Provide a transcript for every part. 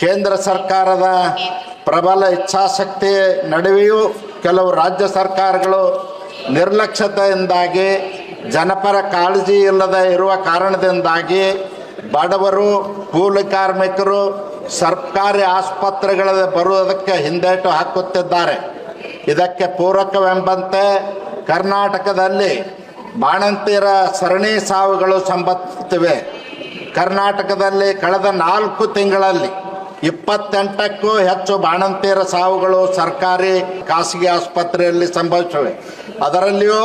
ಕೇಂದ್ರ ಸರ್ಕಾರದ ಪ್ರಬಲ ಇಚ್ಛಾಶಕ್ತಿ ನಡುವೆಯೂ ಕೆಲವು ರಾಜ್ಯ ಸರ್ಕಾರಗಳು ನಿರ್ಲಕ್ಷ್ಯತೆಯಿಂದಾಗಿ ಜನಪರ ಕಾಳಜಿ ಇಲ್ಲದೆ ಇರುವ ಕಾರಣದಿಂದಾಗಿ ಬಡವರು, ಕೂಲಿ ಕಾರ್ಮಿಕರು, ಸರ್ಕಾರಿ ಆಸ್ಪತ್ರೆಗಳಲ್ಲಿ ಬರುವುದಕ್ಕೆ ಹಿಂದೇಟು ಹಾಕುತ್ತಿದ್ದಾರೆ. ಇದಕ್ಕೆ ಪೂರಕವೆಂಬಂತೆ ಕರ್ನಾಟಕದಲ್ಲಿ ಬಾಣಂತಿಯರ ಸರಣಿ ಸಾವುಗಳು ಸಂಭವಿಸುತ್ತಿವೆ. ಕರ್ನಾಟಕದಲ್ಲಿ ಕಳೆದ ನಾಲ್ಕು ತಿಂಗಳಲ್ಲಿ ಇಪ್ಪತ್ತೆಂಟಕ್ಕೂ ಹೆಚ್ಚು ಬಾಣಂತಿಯರ ಸಾವುಗಳು ಸರ್ಕಾರಿ, ಖಾಸಗಿ ಆಸ್ಪತ್ರೆಯಲ್ಲಿ ಸಂಭವಿಸಿವೆ ಅದರಲ್ಲಿಯೂ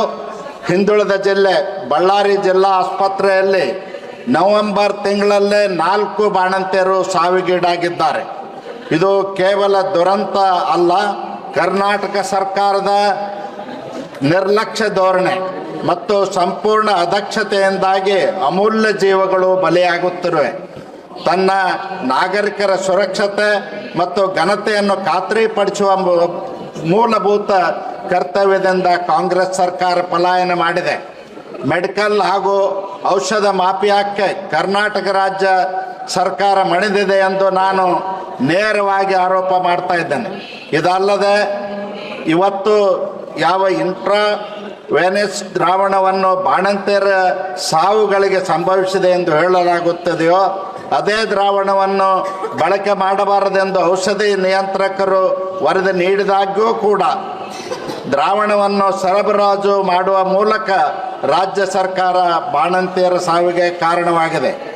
ಹಿಂದುಳಿದ ಜಿಲ್ಲೆ, ಬಳ್ಳಾರಿ ಜಿಲ್ಲಾ ಆಸ್ಪತ್ರೆಯಲ್ಲಿ ನವೆಂಬರ್ ತಿಂಗಳಲ್ಲೇ ನಾಲ್ಕು ಬಾಣಂತಿಯರು ಸಾವಿಗೀಡಾಗಿದ್ದಾರೆ. ಇದು ಕೇವಲ ದುರಂತ ಅಲ್ಲ, ಕರ್ನಾಟಕ ಸರ್ಕಾರದ ನಿರ್ಲಕ್ಷ್ಯ ಧೋರಣೆ ಮತ್ತು ಸಂಪೂರ್ಣ ಅದಕ್ಷತೆಯಿಂದಾಗಿ ಅಮೂಲ್ಯ ಜೀವಗಳು ಬಲಿಯಾಗುತ್ತಿರುವೆ. ತನ್ನ ನಾಗರಿಕರ ಸುರಕ್ಷತೆ ಮತ್ತು ಘನತೆಯನ್ನು ಖಾತ್ರಿಪಡಿಸುವ ಮೂಲಭೂತ ಕರ್ತವ್ಯದಿಂದ ಕಾಂಗ್ರೆಸ್ ಸರ್ಕಾರ ಪಲಾಯನ ಮಾಡಿದೆ. ಮೆಡಿಕಲ್ ಹಾಗೂ ಔಷಧ ಮಾಫಿಯಾಕ್ಕೆ ಕರ್ನಾಟಕ ರಾಜ್ಯ ಸರ್ಕಾರ ಮಣಿದಿದೆ ಎಂದು ನಾನು ನೇರವಾಗಿ ಆರೋಪ ಮಾಡ್ತಾ ಇದ್ದೇನೆ. ಇದಲ್ಲದೆ ಇವತ್ತು ಯಾವ ಇಂಟ್ರಾ ವೆನಿಸ್ ದ್ರಾವಣವನ್ನು ಬಾಣಂತಿಯರ ಸಾವುಗಳಿಗೆ ಸಂಭವಿಸಿದೆ ಎಂದು ಹೇಳಲಾಗುತ್ತದೆಯೋ ಅದೇ ದ್ರಾವಣವನ್ನು ಬಳಕೆ ಮಾಡಬಾರದೆಂದು ಔಷಧಿ ನಿಯಂತ್ರಕರು ವರದಿ ನೀಡಿದಾಗ್ಯೂ ಕೂಡ ದ್ರಾವಣವನ್ನು ಸರಬರಾಜು ಮಾಡುವ ಮೂಲಕ ರಾಜ್ಯ ಸರ್ಕಾರ ಬಾಣಂತಿಯರ ಸಾವಿಗೆ ಕಾರಣವಾಗಿದೆ.